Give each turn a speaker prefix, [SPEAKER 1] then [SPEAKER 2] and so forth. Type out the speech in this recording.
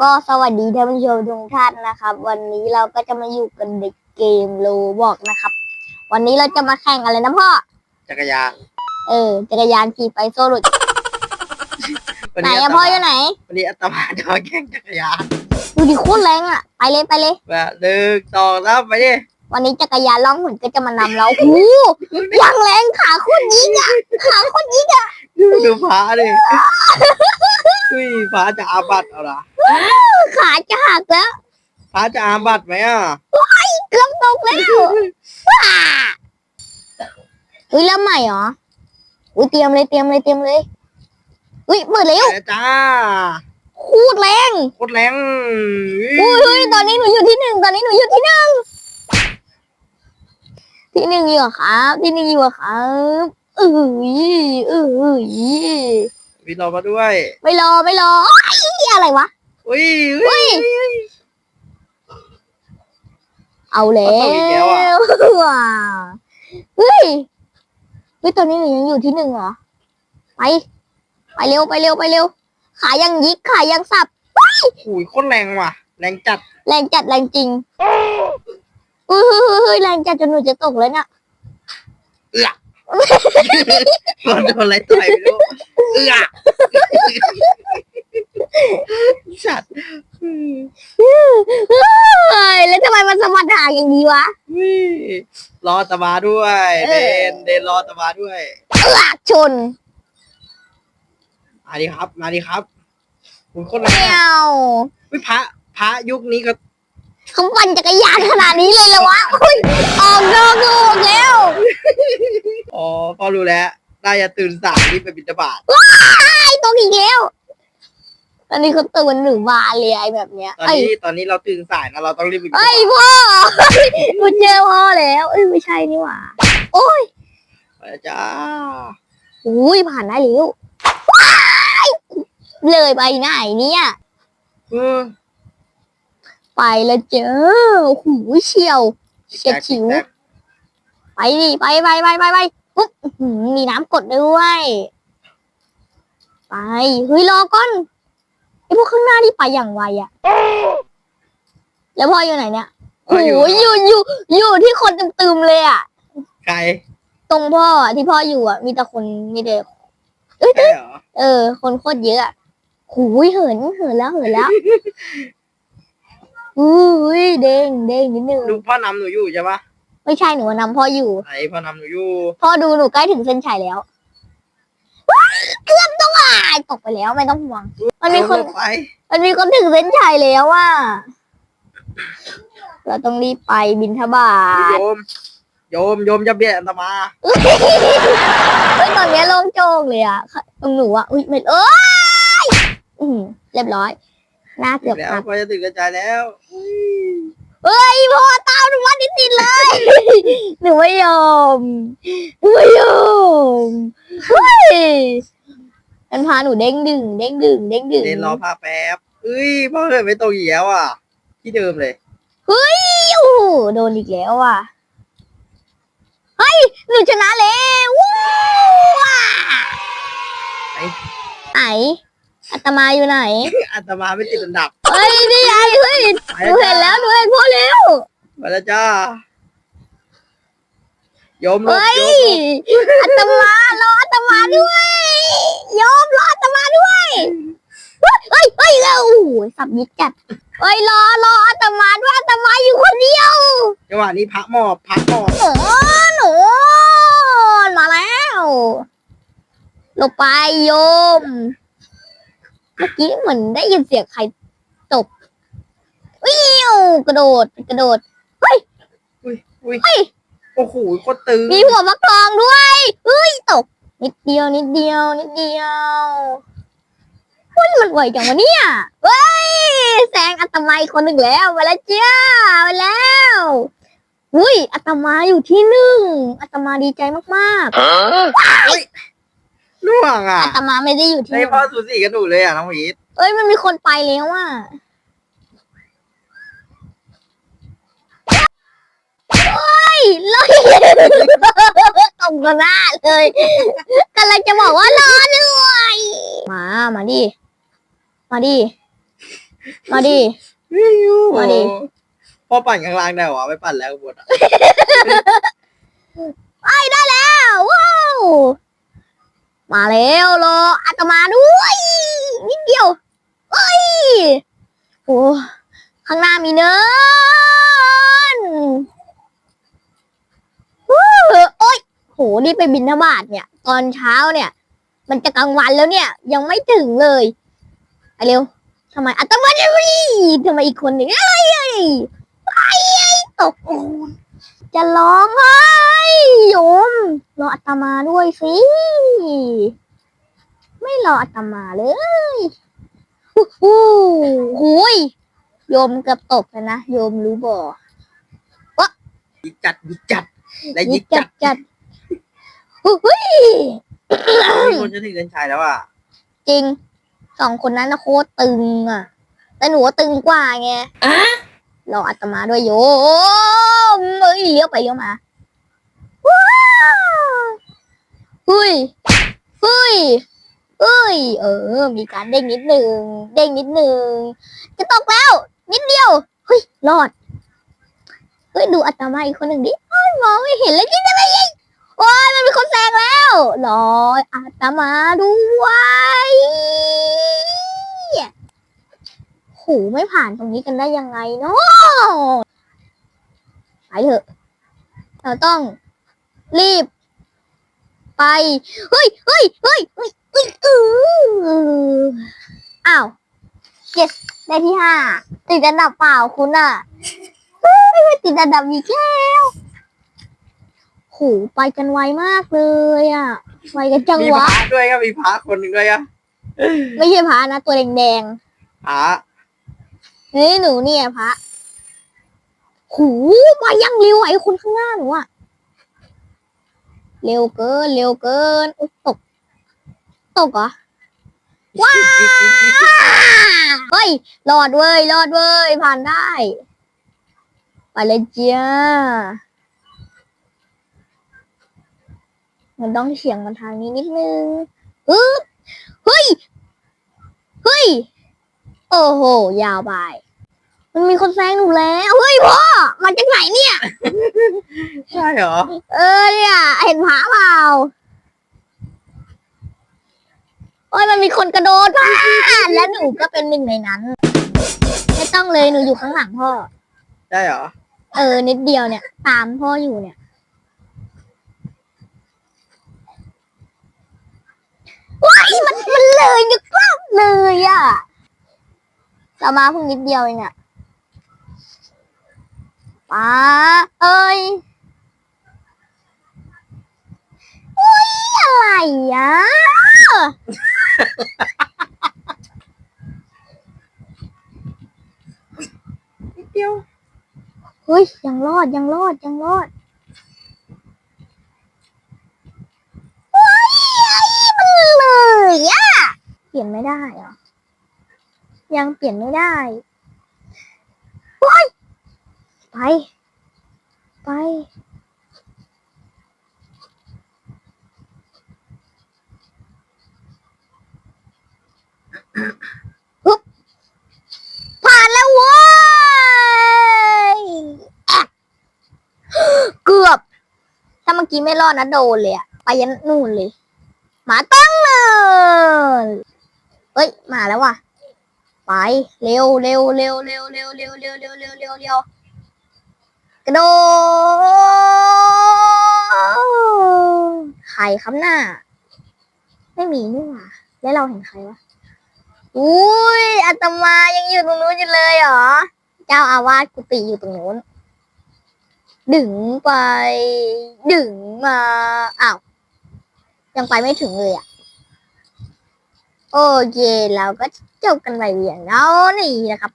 [SPEAKER 1] ก็สวัสดีท่านผู้ชมทุกท่านนะครับ วันนี้เราก็จะมาอยู่กันในเกมโลบอกนะครับ วันนี้เราจะมาแข่งอะไรนะพ่อ
[SPEAKER 2] จักรยาน
[SPEAKER 1] เออ จักรยานขี่ไปโซลุด
[SPEAKER 2] วัน
[SPEAKER 1] ไหน
[SPEAKER 2] นี้
[SPEAKER 1] อะพ่ออยู่ไหน
[SPEAKER 2] วันนี้อาตมาจะมาแข่งจักรยาน
[SPEAKER 1] ดูดิโคตรแรงอะไปเลยไปเลย
[SPEAKER 2] แบบหนึ่งสองสามไปดิ
[SPEAKER 1] วันนี้จักรยานล่องหุ่นก็จะมานำเราโอ้โหยังแรงขาโคตรยิงอะขาโคตรยิงอะ
[SPEAKER 2] ดูดูฟ้าดิ อุ้ยฟ้าจะอาบัตเอาล่ะ
[SPEAKER 1] ขาจะหักแล้ว
[SPEAKER 2] ฟ้าจะอาบัตไหมอะ
[SPEAKER 1] เกือบตกแล้วว้าอุ้ยแล้วใหม่เหรออุ้ยเตรียมเลยเตรียมเลยเตรียมเลยอุ้ยเปิดเร็ว
[SPEAKER 2] ไปแล้วจ้า
[SPEAKER 1] โคตรแรง
[SPEAKER 2] โคตรแรง
[SPEAKER 1] อุ้ยอุ้ยตอนนี้หนูอยู่ที่หนึ่งตอนนี้หนูอยู่ที่หนึ่งที่หนึ่งอยู่เหรอครับ ที่หนึ่งอยู่เหรอครับเอ้ยเอ้ย
[SPEAKER 2] วินรอมาด้วย
[SPEAKER 1] ไม่รอไม่รอไอ้ยอะไรวะ
[SPEAKER 2] อุ้ยอุ้ย
[SPEAKER 1] เอาแล้ว
[SPEAKER 2] เอาอีกแล้วอะ
[SPEAKER 1] ว้าเฮ้ยเฮ้ยตอนนี้หนูยังอยู่ที่หนึ่งเหรอ ไป ไปเร็วไปเร็วไปเร็ว ขายังยิกขายังสับ
[SPEAKER 2] อุ้ยโคตรแรงว่ะ แรงจัด
[SPEAKER 1] แรงจัดแรงจริงเฮ้ยเฮ้ยเฮ้ยเฮ้ยแรงจัดจนหนูจะตกเลยเนี่ย
[SPEAKER 2] เอื้อ โดนโดนอะไรต่อยไม่รู้เอื้อสัตว์
[SPEAKER 1] เฮ้ยแล้วทำไมมันสะบัดหางอย่างนี้วะ
[SPEAKER 2] อุ้ยรออาตมาด้วย
[SPEAKER 1] เอ
[SPEAKER 2] เด
[SPEAKER 1] อ
[SPEAKER 2] นเดนรออาตมาด้วย
[SPEAKER 1] เอือกชน
[SPEAKER 2] มาดิครับ มาดิครับอุ้ยโคตรแร
[SPEAKER 1] เมี
[SPEAKER 2] ง
[SPEAKER 1] ย
[SPEAKER 2] อะ
[SPEAKER 1] ว
[SPEAKER 2] อุ้ยพระพระยุคนี้ก็
[SPEAKER 1] เขาปั่นจักรยานขนาดนี้เลยเหรอวะอุ้ยออกนอกโลกแล้ว
[SPEAKER 2] อ๋อพอรู้แล้วได้จะตื่นสายรีบไปบิณฑบาต
[SPEAKER 1] ไอ้ตกอีกแล้วอันนี้เขาตื่นหนึ่งบานเลยไอ้แบบเนี้ย
[SPEAKER 2] ตอน
[SPEAKER 1] ไอ้ย
[SPEAKER 2] นี้ตอนนี้เราตื่นสายนะเราต้องรีบไปบิณฑ
[SPEAKER 1] ไอ้
[SPEAKER 2] บาต
[SPEAKER 1] พ่อกูเจอพ่อแล้วเอ้ยไม่ใช่นี่หว่าโอ้ย
[SPEAKER 2] ไปแล้วจ้า
[SPEAKER 1] อุ้ยผ่านได้แล้วว้ายเลยไปไหนเนี่ย
[SPEAKER 2] เออ
[SPEAKER 1] ไปแล้วเจอโอ้โหเฉียวเฉียดฉิว
[SPEAKER 2] แตก
[SPEAKER 1] ไปดิไปไปไปไปไปปุ๊บอื้อหือมีน้ำกดด้วย ไปเฮ้ยรอก่อนไอพวกข้างหน้านี่ไปอย่างไวอะแล้วพ่ออยู่ไหนเนี่ย
[SPEAKER 2] เอ
[SPEAKER 1] โอ้
[SPEAKER 2] อ
[SPEAKER 1] โห
[SPEAKER 2] อยู่
[SPEAKER 1] อยู่อยู่อยู่ที่คนตึมๆเลยอะ
[SPEAKER 2] ไกล
[SPEAKER 1] ตรงพ่ออะที่พ่ออยู่อะมีแต่คนมีแต่
[SPEAKER 2] ใช่เหรอ
[SPEAKER 1] เออ คนโคตรเยอะอะหูยเหินเหินแล้วเหินแล้ว อุ้ยเด้งเด้งนิดนึง
[SPEAKER 2] ลูกพ่อนำหนูอยู่ใช่ปะ
[SPEAKER 1] ไม่ใช่หนูนำพ่ออยู่
[SPEAKER 2] ไหนพ่อนำหนูอยู่
[SPEAKER 1] พ่อดูหนูใกล้ถึงเส้นชัยแล้วว้ายเกือบต้องอายตกไปแล้วไม่ต้องห่วง มันมีคน
[SPEAKER 2] เอาไป
[SPEAKER 1] มันมีคนถึงเส้นชัยแล้วว่าเราต้องรีบไปบินทบา
[SPEAKER 2] โย
[SPEAKER 1] ท
[SPEAKER 2] มโยมโยมจะเบียดอาตมา
[SPEAKER 1] เฮ้ยตอนนี้โล่งโจ้งเลยอะตรงหนูอะอุ้ยไม่เอ้ยอืมเรียบร้อย หน้าเกือบ
[SPEAKER 2] แล้ว
[SPEAKER 1] หัก
[SPEAKER 2] พ่อจะถึงกระจายแล้ว
[SPEAKER 1] เฮ้ยพ่อตามหนูมาติดๆเลย หนูไม่ยอมหนูไม่ยอมเฮ้ยมันพาหนูเด้งดึงเด้งดึงเด้งดึง
[SPEAKER 2] เดนรอพาแป๊บเอ้ยพ่อเหินไปตรงอีกแล้วอะ ที่เดิมเลย
[SPEAKER 1] โอ้โหโดนอีกแล้วอะเฮ้ยหนูชนะแล้วว้า
[SPEAKER 2] ไหน
[SPEAKER 1] ไหน อาตมาอยู่ไหน
[SPEAKER 2] อาตมาไม่ติดอันดับ
[SPEAKER 1] เฮ้ยนี่ไงเฮ้ย
[SPEAKER 2] ไป
[SPEAKER 1] หนูเห็นแล้วหนูเห็นพ่อแล้ว
[SPEAKER 2] มาแล้วจ้าโยมหลบ
[SPEAKER 1] เฮ้ย
[SPEAKER 2] โยมหลบ
[SPEAKER 1] อาตมารออาตมาด้วยโยมรออาตมาด้วยเฮ้ยเฮ้ยเฮ้ยแล้วโอ้โหสับยิดจัดเฮ้ยรอรออาตมาด้วยอาตมาอยู่คนเดียว
[SPEAKER 2] จังหวะนี้พระหมอบพระหมอบ
[SPEAKER 1] โอ้หนูมาแล้วหลบไปโยม เมื่อกี้เหมือนได้ยินเสียงใครตบวิวกระโดดกระโดด
[SPEAKER 2] อุ้ยอุ้ย
[SPEAKER 1] เฮ้ย
[SPEAKER 2] โอ้โหโคตรตึง
[SPEAKER 1] มีหัวมะกรองด้วยเฮ้ยตก นิดเดียว นิดเดียว นิดเดียวเฮ้ยมันไหวจังวะเนี่ยเฮ้ยแซงอัตมาอีกคนหนึ่งแล้วมาแล้วจ้ามาแล้วอุ้ยอัตมาอยู่ที่หนึ่งอัตมาดีใจมาก
[SPEAKER 2] ล่วง
[SPEAKER 1] ๆ
[SPEAKER 2] อะ
[SPEAKER 1] อัตมาไม่ได้อยู่ที่ห
[SPEAKER 2] ให้
[SPEAKER 1] นึ่ง
[SPEAKER 2] พ่อสูสีกันหนูเลยอะน้องหวีด
[SPEAKER 1] เอ้ยมันมีคนไปแล้วอะเฮ้ยลอยตรงกระหน้าเลยกำลังจะบอกว่ารอด้วยมามาดิมาดิมาดิมาดิ
[SPEAKER 2] พอปั่นข้างล่างได้หรอไม่ปั่นแล้วบนอะ
[SPEAKER 1] ไอ้ได้แล้วว้าว มาแล้วรออาตมาด้วยนิดเดียวเอ้ยโอ้ข้างหน้ามีเนินโอ้ยโหนี่ไปบินทบาทเนี่ย ตอนเช้าเนี่ย มันจะกลางวันแล้วเนี่ย ยังไม่ถึงเลยไปเร็วทำไมอาตมาจะรีทำไมอีกคนหนึ่งเอ้ยเอ้ยไอ้ไอ้ตกโอ้จะร้องไห้โยมรออาตมาด้วยสิ ไม่รออาตมาเลยฮู้ฮู้หูยโยมเกือบตกเลยนะ โยมรู้บ่
[SPEAKER 2] ยิกจัดยิกจัดและยิกจัด
[SPEAKER 1] จัดฮู้หุย
[SPEAKER 2] มีคนจะถึงเดินชายแล้วอะ
[SPEAKER 1] จริง สองคนนั้นนะโคตรตึงอะ แต่หนูตึงกว่าไงรออาตมาด้วยโยมเอ้ยเลี้ยวไปเลี้ยวมาว้า เฮ้ยเฮ้ยเอ้ย เออ มีการเด้งนิดหนึ่งเด้งนิดหนึ่งจะตกแล้ว นิดเดียวเฮ้ยรอดเฮ้ยดูอาตมาอีกคนหนึ่งดิอ้ยมองไม่เห็นเลยนี่จะไม่ยิงโอ้ยมันมีคนแซงแล้วรออาตมาด้วยโหไม่ผ่านตรงนี้กันได้ยังไงเนาะไปเถอะ เราต้องรีบ ไป เฮ้ยเฮ้ยเฮ้ยเฮ้ยเฮ้ยเอออ้าว yes ได้ที่ห้าติดอันดับเปล่าคุณอะเฮ้ยติดอันดับอีกแล้วโหไปกันไวมากเลยอะไวกันจัง
[SPEAKER 2] มี
[SPEAKER 1] วะ
[SPEAKER 2] พระด้วยก็มีพระคนหนึ่งด้วยอะ
[SPEAKER 1] ไม่ใช่พระนะตัวแดง
[SPEAKER 2] พระ
[SPEAKER 1] ๆเฮ้ยหนูเนี่ยพระหูมายังเร็วไอ้คนข้างหน้าหนูอะ เร็วเกิน เร็วเกินอุ๊ยตก ตกเหรอ ว้าวเฮ้ยรอดเว้ยรอดเว้ยผ่านได้ ไปเลยเจ้ามันต้องเฉียงมาทางนี้นิดนึงอึ๊บเฮ้ย เฮ้ย โอ้โห ยาวไป มันมีคนแซงหนูแล้วเฮ้ยพ่อมาจากไหนเนี่ย
[SPEAKER 2] ใช่เหรอ
[SPEAKER 1] เออเนี่ยเห็นผาเปล่าโอ้ยมันมีคนกระโดดผ่านและหนูก็เป็นหนึ่งในนั้น ไม่ต้องเลยหนูอยู่ข้างหลังพ่อ
[SPEAKER 2] ได้เหรอ
[SPEAKER 1] เออ นิดเดียวเนี่ย ตามพ่ออยู่เนี่ยว้ายมันมันเลยนึกกลับเลยอะเรามาเพิ่งนิดเดียวเองอะ ป้าเอ้ยอุ้ยอะไรอะ
[SPEAKER 2] นิดเดียว
[SPEAKER 1] เฮ้ยยังรอดยังรอดยังรอดเฮ้ยมันเลยอะเปลี่ยนไม่ได้เหรอยังเปลี่ยนไม่ได้เฮ้ย ไป ไปฮึบผ่านแล้วเว้ย เกือบ ถ้าเมื่อกี้ไม่รอดนะโดนเลยอะไปยันนู่นเลย หมาตั้งเนินเอ้ย มาแล้วว่ะ ไป เร็วเร็วเร็วเร็วเร็วเร็วเร็วเร็วเร็วเร็ว กระโดดใครครับหน้า ไม่มีนี่หว่าแล้วเราเห็นใครวะอุ้ยอาตมายังอยู่ตรงนู้นอยู่เลยเหรอ เจ้าอาวาสกุฏิอยู่ตรงนู้น ดึงไป ดึงมาอ้าวยังไปไม่ถึงเลยอะ โอเคเราก็จบกันไปเวียงเนาะนี่นะครับ